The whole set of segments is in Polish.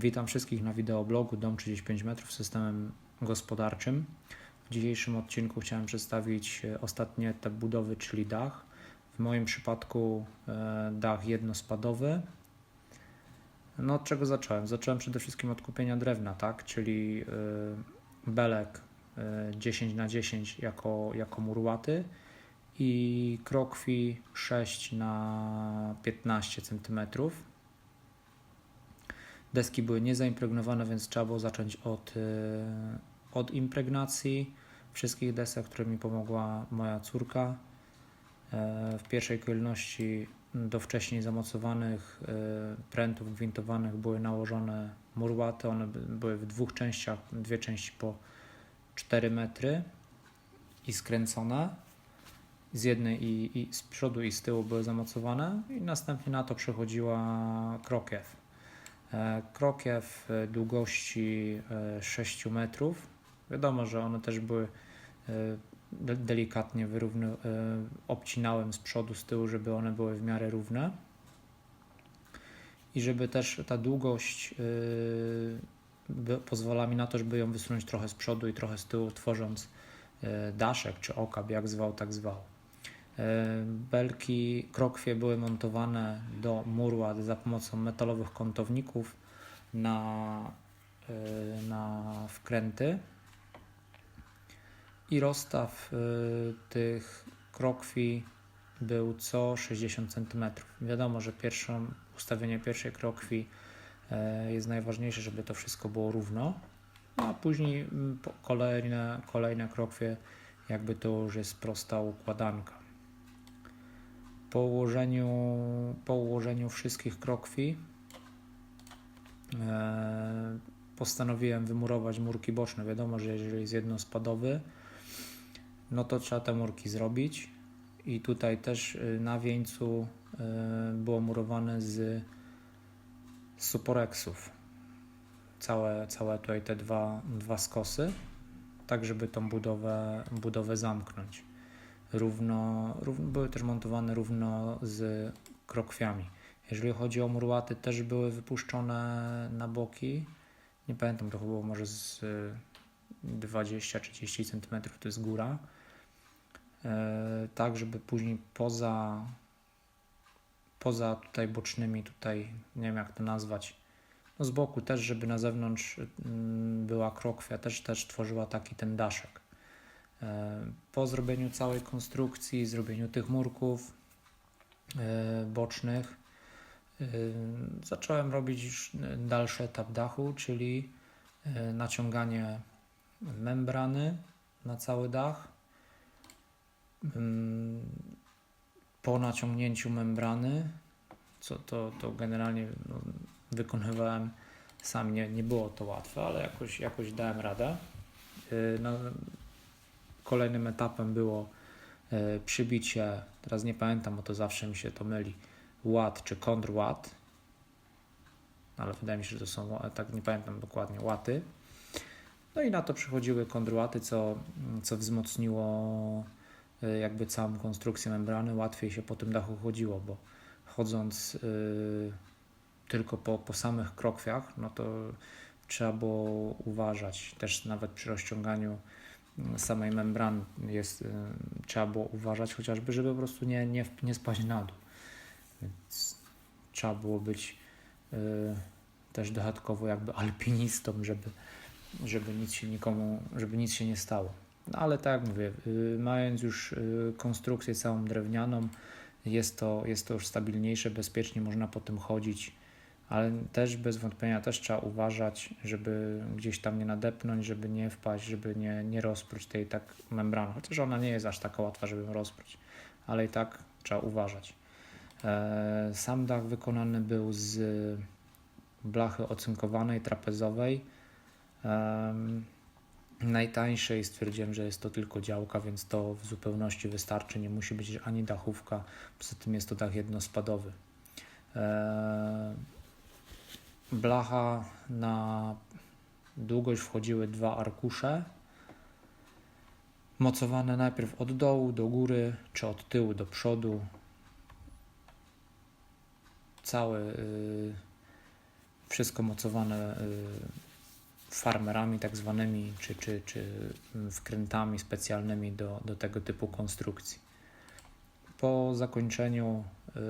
Witam wszystkich na wideoblogu Dom 35 metrów systemem gospodarczym. W dzisiejszym odcinku chciałem przedstawić e, ostatni etap budowy, czyli dach. W moim przypadku e, dach jednospadowy. No od czego zacząłem? Zacząłem przede wszystkim od kupienia drewna, tak? Czyli e, belek 10 na 10 jako, jako murłaty i krokwi 6 na 15 centymetrów Deski były niezaimpregnowane, więc trzeba było zacząć od, y, od impregnacji wszystkich desek, które mi pomogła moja córka. E, w pierwszej kolejności do wcześniej zamocowanych y, prętów gwintowanych były nałożone murłaty. One były w dwóch częściach, dwie części po 4 metry i skręcone. Z jednej i, i z przodu i z tyłu były zamocowane i następnie na to przechodziła krokiew E, krokiew długości 6 e, metrów. Wiadomo, że one też były e, delikatnie wyrówny, obcinałem z przodu, z tyłu, żeby one były w miarę równe. I żeby też ta długość pozwala mi na to, żeby ją wysunąć trochę z przodu i trochę z tyłu, tworząc daszek czy okap, jak zwał, tak zwał. E, belki krokwie były montowane do murłat za pomocą metalowych kątowników na, e, na wkręty i rozstaw e, tych krokwi był co 60 cm. Wiadomo, że pierwszą, ustawienie pierwszej krokwi jest najważniejsze, żeby to wszystko było równo, a później kolejne, kolejne krokwie jakby to już jest prosta układanka. Po ułożeniu, po ułożeniu wszystkich krokwi e, postanowiłem wymurować murki boczne. Wiadomo, że jeżeli jest jednospadowy, no to trzeba te murki zrobić. I tutaj też y, na wieńcu y, było murowane z suporexów. Całe, całe tutaj te dwa, dwa skosy, tak żeby tą budowę, budowę zamknąć równo, równo, były też montowane równo z krokwiami. Jeżeli chodzi o murłaty, też były wypuszczone na boki. Nie pamiętam, to było może z 20-30 cm to jest góra. E, tak, żeby później poza poza tutaj bocznymi, tutaj nie wiem jak to nazwać, no z boku też, żeby na zewnątrz mm, była krokwia, też, też tworzyła taki ten daszek. E, po zrobieniu całej konstrukcji, zrobieniu tych murków e, bocznych, e, zacząłem robić już dalszy etap dachu, czyli naciąganie membrany na cały dach. Mm, po naciągnięciu membrany, co to, to generalnie no, wykonywałem sam, nie, nie było to łatwe, ale jakoś, jakoś dałem radę. No, Kolejnym etapem było e, przybicie, teraz nie pamiętam, bo to zawsze mi się to myli, ład czy kontrład, ale wydaje mi się, że to są, tak nie pamiętam dokładnie, łaty. No i na to przychodziły kontrłaty, co, co wzmocniło e, jakby całą konstrukcję membrany. Łatwiej się po tym dachu chodziło, bo chodząc tylko po, po samych krokwiach, no to trzeba było uważać też nawet przy rozciąganiu samej membrany jest, y, trzeba było uważać chociażby, żeby po prostu nie, nie, nie spaść na dół. Więc trzeba było być y, też dodatkowo jakby alpinistą, żeby, żeby nic się nikomu, żeby nic się nie stało. No ale tak jak mówię, y, mając już konstrukcję całą drewnianą, jest to, jest to już stabilniejsze, bezpiecznie można po tym chodzić ale też bez wątpienia też trzeba uważać, żeby gdzieś tam nie nadepnąć, żeby nie wpaść, żeby nie, nie rozpróć tej tak membrany, chociaż ona nie jest aż taka łatwa, żeby ją rozpróć, ale i tak trzeba uważać. E, sam dach wykonany był z blachy ocynkowanej, trapezowej, najtańszej. Stwierdziłem, że jest to tylko działka, więc to w zupełności wystarczy. Nie musi być ani dachówka, poza tym jest to dach jednospadowy. Blacha na długość wchodziły dwa arkusze mocowane najpierw od dołu do góry czy od tyłu do przodu cały, yy, wszystko mocowane y, farmerami tak zwanymi, czy, czy, czy mm, wkrętami specjalnymi do, do tego typu konstrukcji. Po zakończeniu y,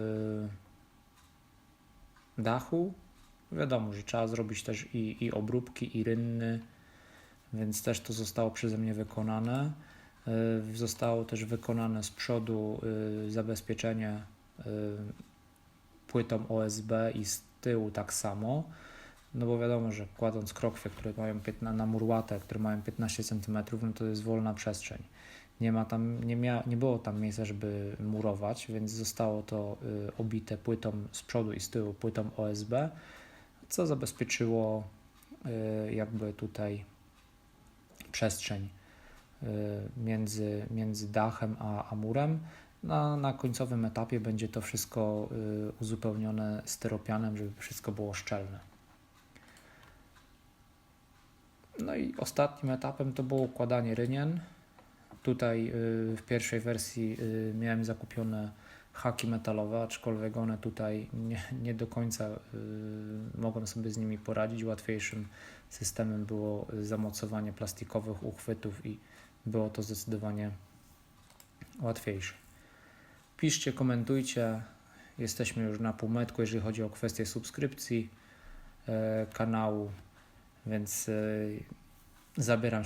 dachu wiadomo, że trzeba zrobić też i, i obróbki, i rynny, więc też to zostało przeze mnie wykonane. Y, Zostało też wykonane z przodu y, zabezpieczenie y, płytą OSB i z tyłu tak samo. No bo wiadomo, że kładąc krokwie, które mają 15, na murłatę, które mają 15 cm, no to jest wolna przestrzeń. Nie, ma tam, nie, mia, nie było tam miejsca, żeby murować, więc zostało to obite płytą z przodu i z tyłu, płytą OSB, co zabezpieczyło y, jakby tutaj przestrzeń y, między, między dachem a, a murem. Na, na końcowym etapie będzie to wszystko y, uzupełnione styropianem, żeby wszystko było szczelne. No i ostatnim etapem to było układanie rynien. Tutaj w pierwszej wersji miałem zakupione haki metalowe, aczkolwiek one tutaj nie, nie do końca y, mogłem sobie z nimi poradzić. Łatwiejszym systemem było zamocowanie plastikowych uchwytów i było to zdecydowanie łatwiejsze. Piszcie, komentujcie. Jesteśmy już na półmetku, jeżeli chodzi o kwestię subskrypcji e, kanału, więc e, zabieram